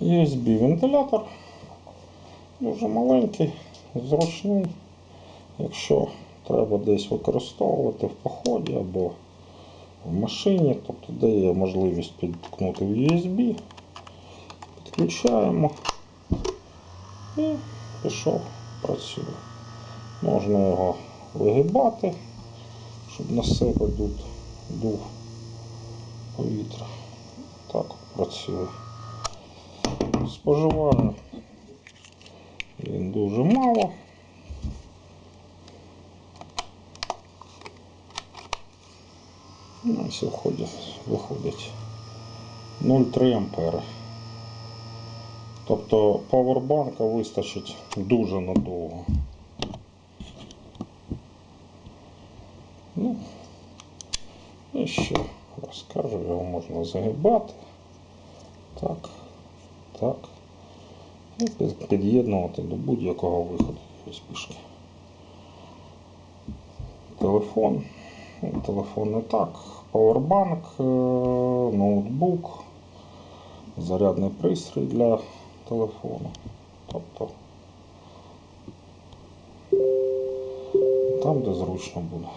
USB-вентилятор. Дуже маленький, зручний. Якщо треба десь використовувати в поході або в машині, тобто де є можливість підткнути в USB, підключаємо і пішов, працює. Можна його вигибати, щоб на себе дув, дув повітря. Так от працює. Споживає він дуже мало. Ну, ось виходить, виходить 0,3 ампери. Тобто павербанка вистачить дуже надовго. Ну, і ще розкажу, його можна загибати. Так, так. І під'єднувати до будь-якого виходу USB-шки. Телефон. Ну, Телефон не так. Павербанк, е, ноутбук, зарядний пристрій для телефону. Тобто там, де зручно буде.